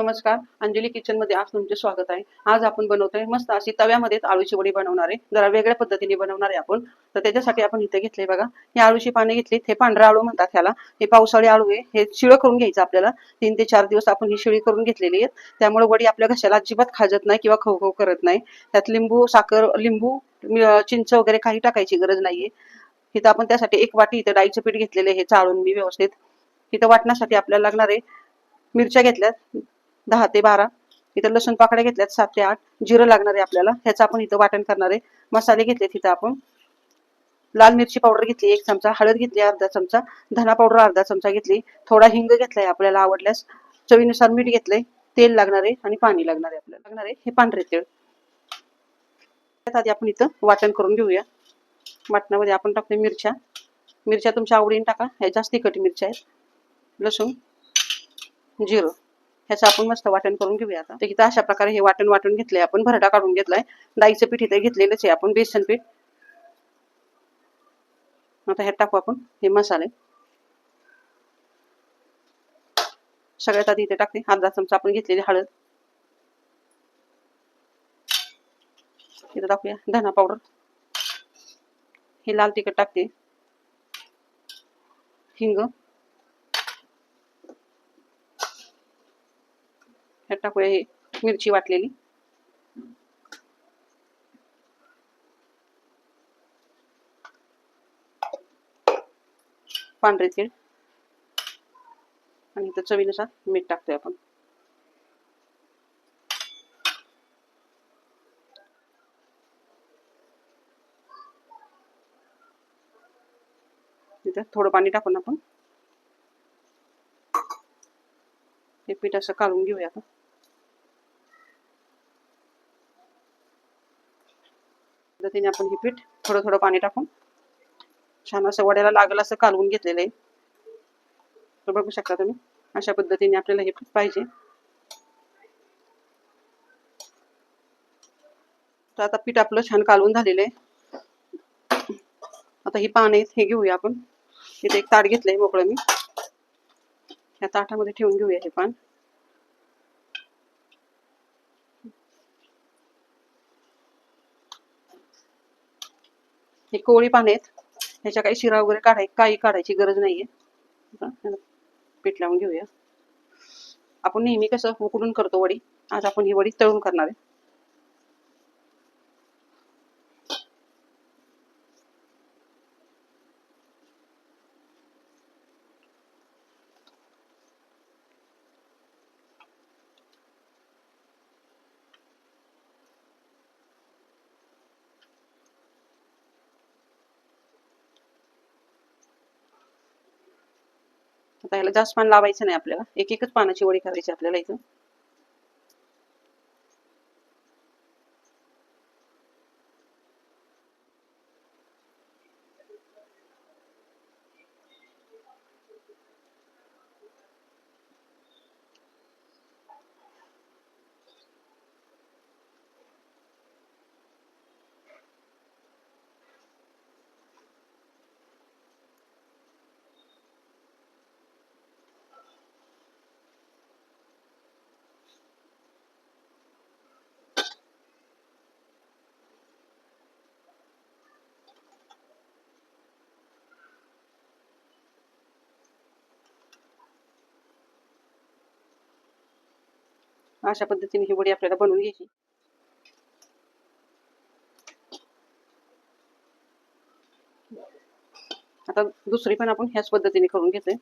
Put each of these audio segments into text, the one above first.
नमस्कार अंजली किचनमध्ये आज तुमचे स्वागत आहे. आज आपण बनवतोय मस्त अशी तव्यामध्ये आळूची वडी बनवणार आहे जरा वेगळ्या पद्धतीने बनवणार आहे आपण. तर त्याच्यासाठी आपण इथे घेतले बघा. ही आळूची पाने घेतली हे पांढरा आळू म्हणतात ह्याला. हे पावसाळी आळू आहे हे शिळं करून घ्यायचं आपल्याला. तीन ते चार दिवस आपण ही शिळी करून घेतलेली आहेत. त्यामुळे वडी आपल्या घशाला अजिबात खाजत नाही किंवा खवखव करत नाही. त्यात लिंबू साखर लिंबू चिंच वगैरे काही टाकायची गरज नाहीये. इथं आपण त्यासाठी एक वाटी इथं डाळीचं पीठ घेतलेले हे चाळून मी व्यवस्थित इथं वाटण्यासाठी आपल्याला लागणार आहे मिरच्या घेतल्यात. दहा ते बारा. इथं लसूण पाकड्या घेतल्यात सात ते आठ. जिरं लागणार आहे आपल्याला. ह्याचं आपण इथं वाटण करणार आहे. मसाले घेतले तिथं आपण. लाल मिरची पावडर घेतली एक चमचा. हळद घेतली अर्धा चमचा. धना पावडर अर्धा चमचा घेतली. थोडा हिंग घेतलाय आपल्याला आवडल्यास. चवीनुसार मीठ घेतलंय. तेल लागणार आहे आणि पाणी लागणार आहे आपल्याला. लागणार आहे हे पांढरे तेल त्यात आधी आपण इथं वाटण करून घेऊया. वाटणामध्ये आपण टाकतोय मिरच्या. मिरच्या तुमच्या आवडीने टाका. ह्या जास्त तिखट मिरच्या आहेत. लसूण जिरं. ह्याचं आपण मस्त वाटण करून घेऊया आता. तर इथं अशा प्रकारे हे वाटण वाटून घेतलंय. आपण भरडा काढून घेतलाय. डाळीचं पीठ इथे घेतलेलंच आहे. आपण बेसन पीठ. आता ह्यात टाकू आपण. हे मसाले. सगळ्यात आधी इथे टाकते. अर्धा चमचा आपण घेतलेली हळद. इथं टाकूया. धना पावडर हे लाल तिखट टाकते. हिंग. ह्यात टाकूया हे मिरची वाटलेली. पांढरे तीळ. आणि इथं चवीनुसार मीठ टाकतोय आपण. तिथं थोडं पाणी टाकून आपण. हे पीठ असं काढून घेऊया आता पद्धतीने आपण हे पीठ थोडं थोडं पाणी टाकून छान असं वड्याला लागलं असं कालवून घेतलेलं आहे. तर बघू शकता तुम्ही अशा पद्धतीने आपल्याला हे पीठ पाहिजे. तर आता पीठ आपलं छान कालवून झालेलं आहे. आता ही पान हे घेऊया आपण. इथे एक ताट घेतलंय मोकळं मी. या ताटामध्ये ठेवून घेऊया हे पान. हे कोवळी पाने आहेत. ह्याच्या काही शिरा वगैरे काढाय काही काढायची गरज नाहीये. आता पीठ लावून घेऊया. आपण नेहमी कसं उकडून करतो वडी. आज आपण ही वडी तळून करणार आहे. आता ह्याला जास्त पान लावायचं नाही आपल्याला. एक एकच पानाची वडी करायची आपल्याला इथं. अशा पद्धतीने ही वडी आपल्याला बनवून घ्यायची. आता दुसरी पण आपण ह्याच पद्धतीने करून घेतोय.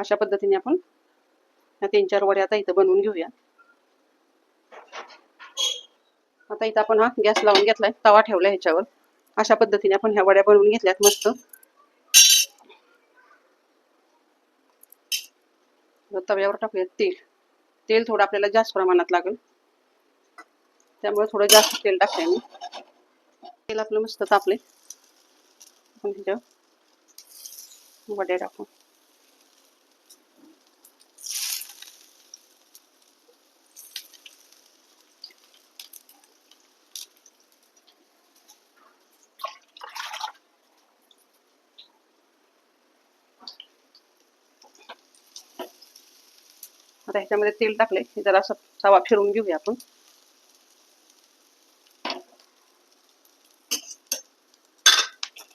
अशा पद्धतीने आपण ह्या तीन चार वड्या आता इथं बनवून घेऊया. आता इथं आपण हा गॅस लावून घेतलाय तवा ठेवला ह्याच्यावर. अशा पद्धतीने आपण ह्या वड्या बनवून घेतल्यात मस्त. तव्यावर टाकूयात तेल. तेल थोडं आपल्याला जास्त प्रमाणात लागेल. त्यामुळे थोडं जास्त तेल टाकते मी. तेल आपलं मस्त तापले आपण ह्याच्यावर वड्या टाकू. आता ह्याच्यामध्ये तेल टाकले हे जरा असं तवा फिरून घेऊया आपण.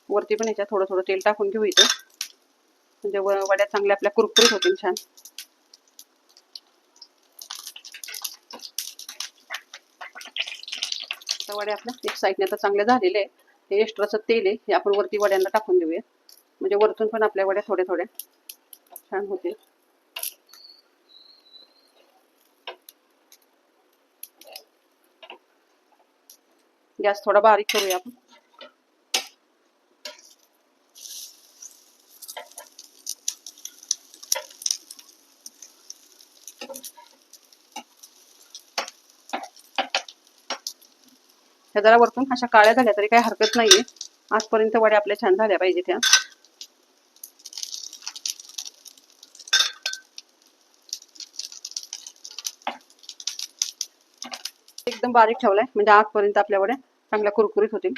वरती पण ह्याच्यात थोडं थोडं तेल टाकून घेऊ इथं. म्हणजे वड्या चांगल्या आपल्या कुरकुरीत होतील छान. वड्या आपल्या एक साईडने आता चांगल्या झालेले आहे हे एक्स्ट्राचं तेल आहे. हे आपण वरती वड्यांना टाकून देऊया म्हणजे वरतून पण आपल्या वड्या थोड्या थोड्या छान होतील. गॅस थोडा बारीक करूया आपण. ह्या जरा वरतून अशा काळ्या झाल्या तरी काही हरकत नाहीये. आजपर्यंत वड्या आपल्या छान झाल्या पाहिजे त्या. एकदम बारीक ठेवलाय म्हणजे आजपर्यंत आपल्या वड्या. चांगल्या कुरकुरीत होतील.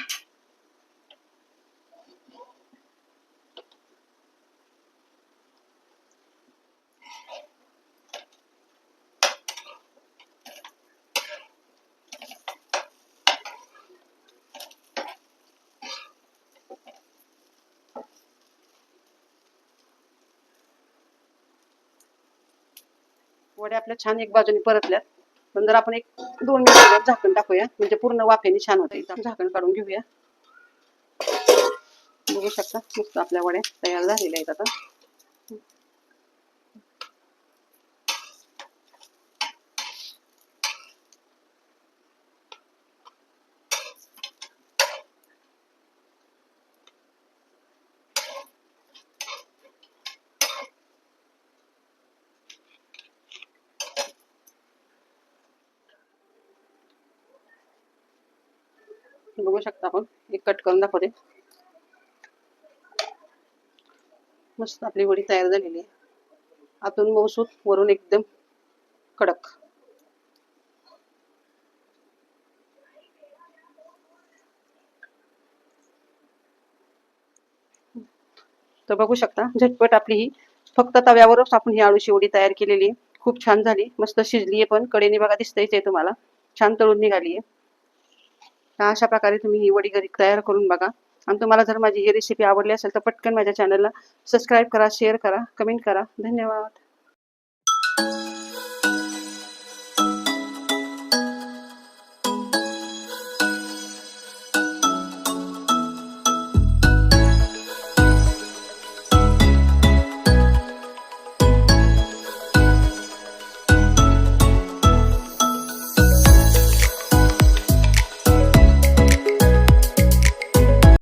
वड्या आपल्या छान एक बाजूने परतल्यात. पण जर आपण एक दोन मिनिट झाकण टाकूया. म्हणजे पूर्ण वाफेने छान होते. झाकण काढून घेऊया. बघू शकता मस्त आपल्या वड्या तयार झालेल्या आहेत आता. बघू शकता आपण. एक कट करून दाखवते. मस्त आपली वडी तयार झालेली आहे. आतून मऊसूत वरून एकदम कडक. तर बघू शकता झटपट आपली ही फक्त तव्यावरच आपण ही आळूची वडी तयार केलेली आहे. खूप छान झाली मस्त शिजली आहे पण कडेने बघा दिसतंयच आहे तुम्हाला. छान तळून निघाली आहे तर अशा प्रकारे तुम्ही ही वडी घरी तयार करून बघा. आणि तुम्हाला जर माझी ही रेसिपी आवडली असेल तर पटकन माझ्या चॅनलला सबस्क्राईब करा शेअर करा कमेंट करा. धन्यवाद.